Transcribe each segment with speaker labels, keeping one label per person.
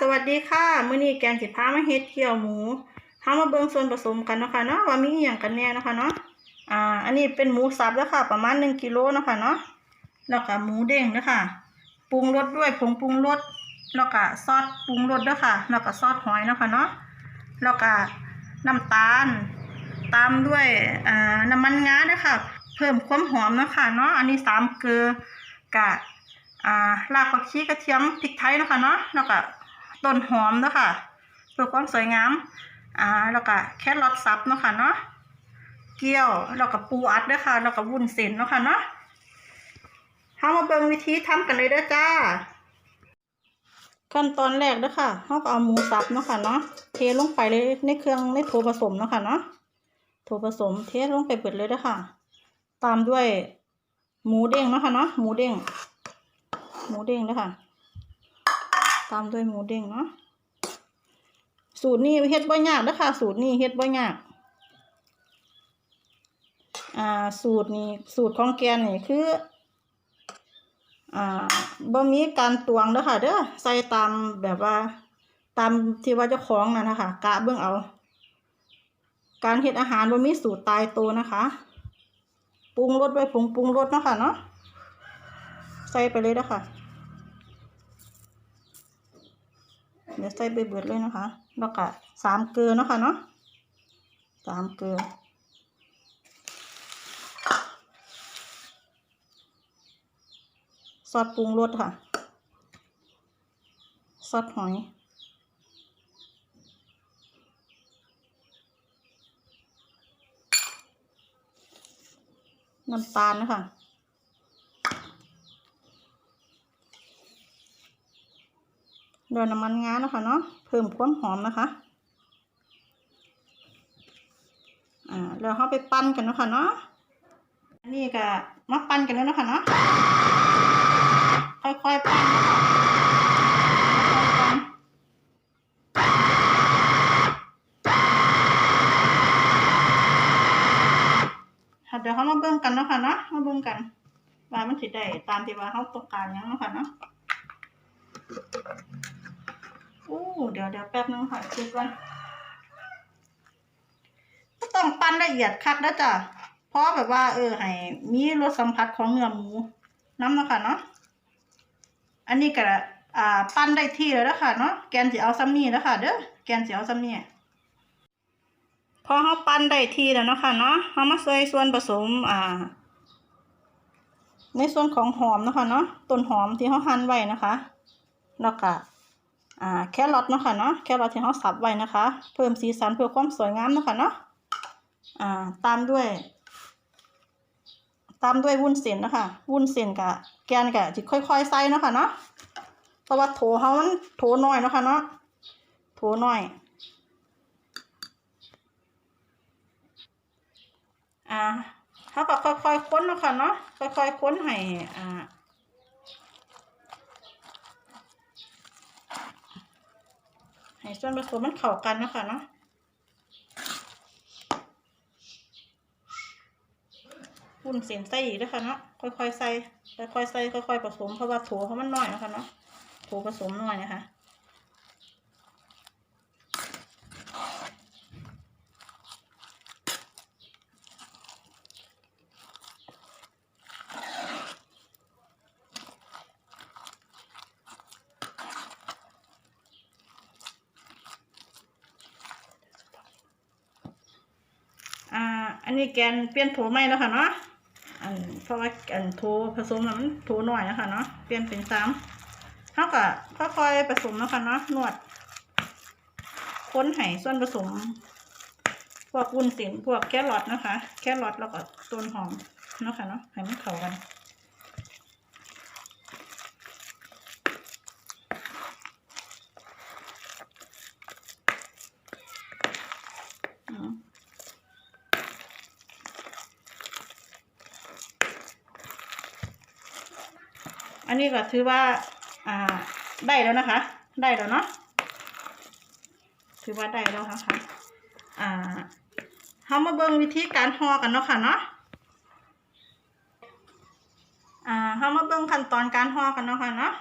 Speaker 1: สวัสดีค่ะมื้อนี้แกงสิพามาเฮ็ดเกี๊ยวหมูเฮามาเบิ่งส่วนผสมกันเนาะค่ะเนาะว่ามีอิหยังกันแน่เนาะค่ะเนาะอ่าอันนี้เป็นหมูสับแล้วค่ะ ประมาณ1กิโลเนาะค่ะเนาะแล้วก็หมูเด้งเด้อค่ะปรุงรสด้วยผงปรุงรสแล้วก็ซอสปรุงรสเด้อค่ะแล้วก็ซอสหอยเนาะค่ะเนาะแล้วก็น้ำตาล ตามด้วยอ่าน้ำมันงาเด้อค่ะ เพิ่มความหอมเนาะค่ะเนาะอันนี้สามเกลือกะอ่ารากผักชีกระเทียมพริกไทยเนาะคะเนาะแล้วก็ ต้นหอมเนาะค่ะเพื่อความสวยงามอ่าแล้วก็แครอทสับเนาะค่ะเนาะเกี๊ยวแล้วก็ปูอัดเด้อค่ะแล้วก็วุ้นเส้นเนาะค่ะเนาะเฮามาเบิ่งวิธีทำกันเลยเด้อจ้า ขั้นตอนแรกเด้อค่ะเฮาก็เอาหมูสับเนาะค่ะเนาะเทลงไปเลยในเครื่องในโถผสมเนาะค่ะเนาะโถผสมเทลงไปเบิดเลยเด้อค่ะ ตามด้วยหมูเด้งเนาะค่ะเนาะหมูเด้งหมูเด้งนะคะ ตามด้วยหมูเด้งเนาะสูตรนี้เฮ็ดบ่ยากนะคะสูตรนี้เฮ็ดบ่ยากอ่าสูตรนี้สูตรของแกนนี่คืออ่าบ่มีการตวงเด้อค่ะเด้อใส่ตามแบบว่าตามที่ว่าเจ้าของนั่นนะคะกะเบิ่งเอา การเฮ็ดอาหารบ่มีสูตรตายตัวนะคะปรุงรสไว้ผงปรุงรสเนาะค่ะเนาะใส่ไปเลยนะคะ เดี๋ยวใส่ไปเบิดเลยนะคะแล้วก็สามเกลือเนาะค่ะเนาะสามเกลือซอสปรุงรสค่ะ ซอสหอย น้ำตาลนะคะ โดยน้ำมันงานะคะเนาะเพิ่มความหอมนะคะอ่าแล้วเราไปปั้นกันนะคะเนาะอันนี้ก็มาปั้นกันแล้วนะคะเนาะค่อยๆปั้นนะคะค่อยๆปั้นเดี๋ยวเขามาเบิ่งกันเนาะค่ะเนาะมาเบิ่งกันว่ามันสิได้ตามที่ว่าเขาต้องการยังเนาะค่ะเนาะ อู้เดี๋ยวเดี๋ยวแป๊บนึงค่ะคิดว่าก็ต้องปั้นละเอียดคักนะจ้ะเพราะแบบว่า เออให้มีรสสัมผัสของเนื้อหมูน้ำเนาะค่ะเนาะอันนี้ก็อ่าปั้นได้ที่แล้วนะคะเนาะแกนสิเอาซ้ำนี่แล้วค่ะเด้อแกนสิเอาซ้ำนี่พอเขาปั้นได้ที่แล้วเนาะค่ะเนาะเขามาใส่ส่วนผสมอ่า ในส่วนของหอมนะคะเนาะต้นหอมที่เขาหั่นไว้นะคะ แล้วก็ อ่าแครอทเนาะค่ะเนาะแครอทที่เราสับไว้นะคะ เพิ่มสีสันเพื่อความสวยงามเนาะค่ะเนาะอ่าตามด้วย ตามด้วยวุ้นเส้นนะคะวุ้นเส้นกับแกนกับจะค่อยๆใส่เนาะค่ะเนาะเพราะว่าโถเขามันโถน้อยเนาะค่ะเนาะโถน้อยอ่าเขาก็ค่อยๆค้นเนาะค่ะเนาะค่อยๆค้นให้อ่า ให้ส่วนผสมมันเข้ากันนะคะเนาะวุ้นเส้นใส่อีกด้วยค่ะเนาะค่อยๆใส่ค่อยๆใส่ค่อยๆผสมเพราะว่าถั่วเขามันน้อยนะคะเนาะถั่วผสมน้อยนะคะ อ่า อั นนี้แกนเปลี่ยนโถใหม่แล้วค่ะเนาะอันเพราะว่าอันโถผสมน่ะมันโถหน่อยนะคะเนาะเปลี่ยนเป็นซ้ำเท่ากับค่อยๆผสมแล้วค่ะเนาะนวด ค้นไห้ส่วนผสม พวกวุ้นเส้นพวกแครอทนะคะ แครอทแล้วก็ต้นหอมเนาะค่ะเนาะให้มันเข้ากัน อันนี้ก็ถือว่าอ่าได้แล้วนะคะ ได้แล้วเนาะถือว่าได้แล้วนะคะอ่าเขามาเบิ่งวิธีการห่อกันเนาะค่ะเนาะอ่าเขามาเบิ่งขั้นตอนการห่อกันเนาะค่ะเนาะ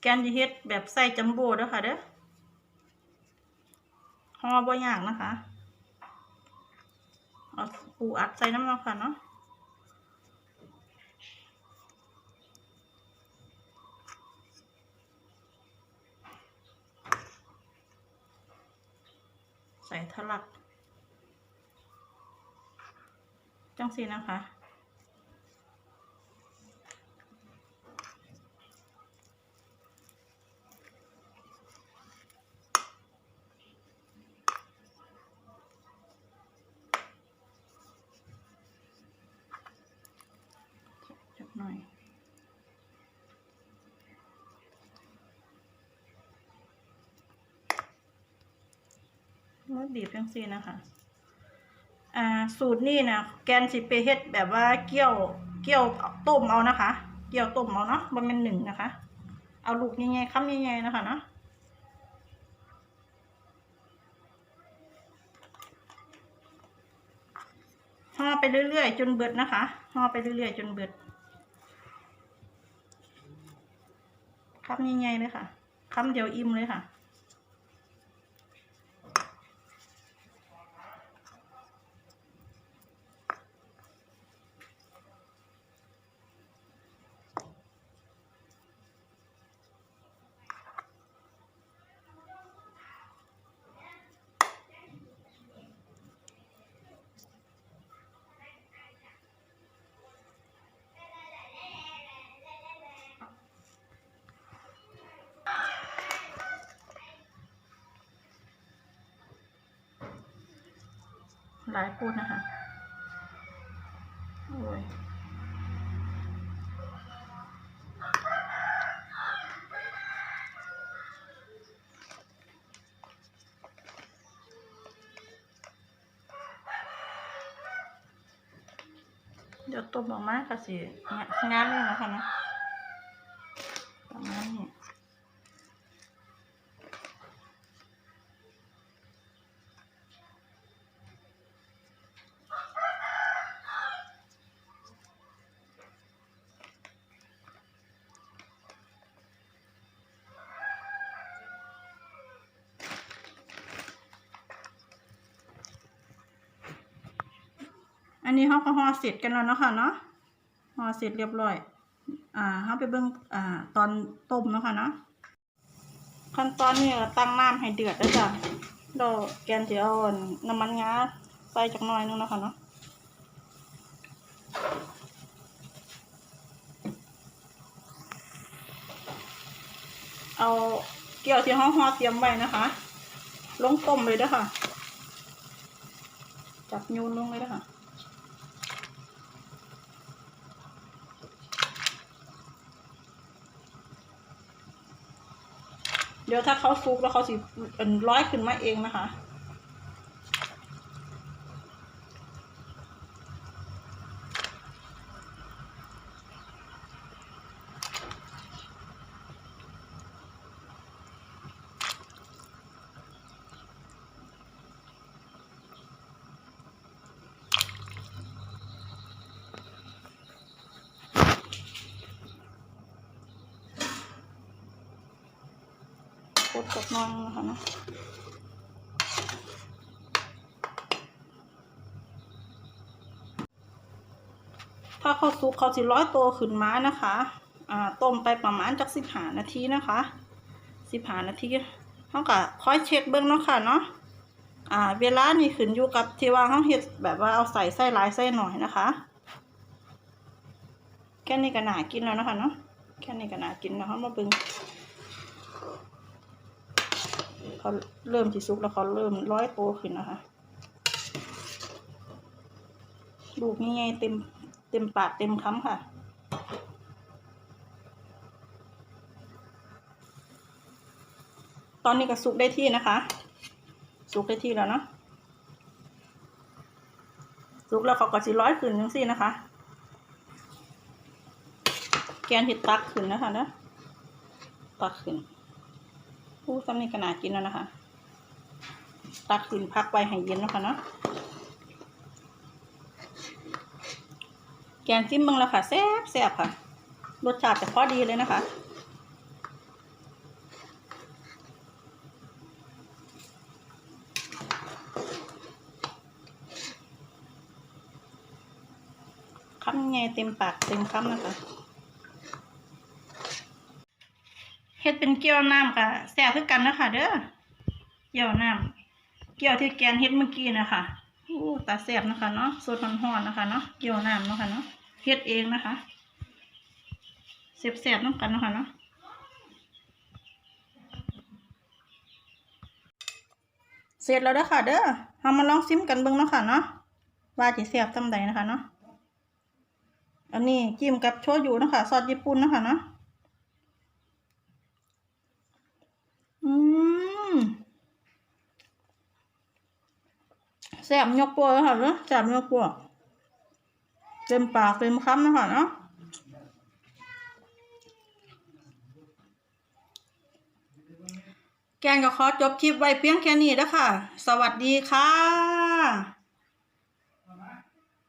Speaker 1: แกนจะเฮ็ดแบบใส่จัมโบ้เด้อค่ะเด้อห่อบ่ยากนะคะ เอาปูอัดใส่น้ำมันค่ะเนาะใส่ทะลัก จังสีนะคะ จักหน่อย แล้วบีบจังซี่นะคะ อ่า สูตรนี่นะแกนสิไปเฮ็ดแบบว่าเกี่ยวเกี่ยวต้มเอานะคะ เกี่ยวต้มเอาเนาะบ่แม่นหนึ่งนะคะ เอาลูกใหญ่ๆคำใหญ่ๆนะคะเนาะห่อไปเรื่อยๆ จนเบิดนะคะห่อไปเรื่อยๆ จนเบิดคำใหญ่ๆเลยค่ะคำเดียวอิ่มเลยค่ะ หลายพูดนะคะโอ้ยเดี๋ยวต้มออกมาค่ะสิงานเลยนะคะนะมาณนี้ อันนี้เขาก็ห่อเสร็จกันแล้วเนาะค่ะเนาะห่อเสร็จเรียบร้อย อ่าเขาไปเบิ่งอ่าตอนต้มเนาะค่ะเนาะขั้นตอนนี้ตั้งน้ำให้เดือดแล้วจ้ะเราแกนจะเอาน้ำมันงาใส่จักหน่อยนึงนะคะเนาะเอาเกี่ยวที่ห้องห่อเตรียมไว้นะคะ ลงต้มเลยด้อค่ะ จับยูนลงเลยด้อค่ะ เดี๋ยวถ้าเขาซุกแล้วเขาสิเป็นร้อยขึ้นมาเองนะคะ ดกับน้องนะคะเนาะถ้าเขาซุกเขาสิร้อยตัวขึ้นมานะคะอ่าต้มไปประมาณจักสิบหานาทีนะคะสิบหานาทีเขาก็ค่อยเช็คเบิ้องเนาะค่ะเนาะอ่าเวลานี่ขึ้นอยู่กับที่ว่าเขาเฮ็ดแบบว่าเอาใส่ไส้หลายไส้หน่อยนะคะแค่นี้ก็น่ากินแล้วนะคะเนาะแค่นี้ก็น่ากินแล้วเขามาเบิ้ง เขาเริ่มที่ซุกแล้วเขาเริ่มร้อยโตขึ้นนะคะ ลูกง่ายๆเต็มเต็มปากเต็มคำค่ะตอนนี้ก็สุกได้ที่นะคะ สุกได้ที่แล้วเนาะสุกแล้วเขาก็สิร้อยขึ้นจังซี่นะคะ แกนเห็ดตักขึ้นนะคะนะตักขึ้น ผู้สำเนี่ขนาดกินแล้วนะคะ ตักขึ้นพักไว้ให้เย็นแล้วค่ะเนาะแกงจิ้มบังแล้วค่ะแซ่บแซ่บค่ะ รสชาติจะพอดีเลยนะคะ คำไงเต็มปากเต็มคำนะคะ เป็นเกี๊ยวน้ำค่ะแซ่บคือกันนะคะเด้อเกี๊ยวน้ำเกี๊ยวที่แกนเฮ็ดเมื่อกี้นะคะโอ้ตาแซ่บนะคะเนาะสดร้อนๆนะคะเนาะเกี๊ยวน้ำนะคะเนาะเฮ็ดเองนะคะแซ่บๆน้ำกันนะคะเนาะเสร็จแล้วเด้อค่ะ เด้อเรามาลองซิมกันเบิ่งเนาะค่ะเนาะว่าสิแซ่บซำใดนะคะเนาะอันนี้จิ้มกับโชยุเนาะคะซอสญี่ปุ่นเนาะคะเนาะ อืมแซ่บยกปัวเลยค่ะเนาะแซ่บยกปัวเต็มปากเต็มคำนะคะเนาะแกงก็ขอจบคลิปไว้เพียงแค่นี้แล้วค่ะสวัสดีค่ะ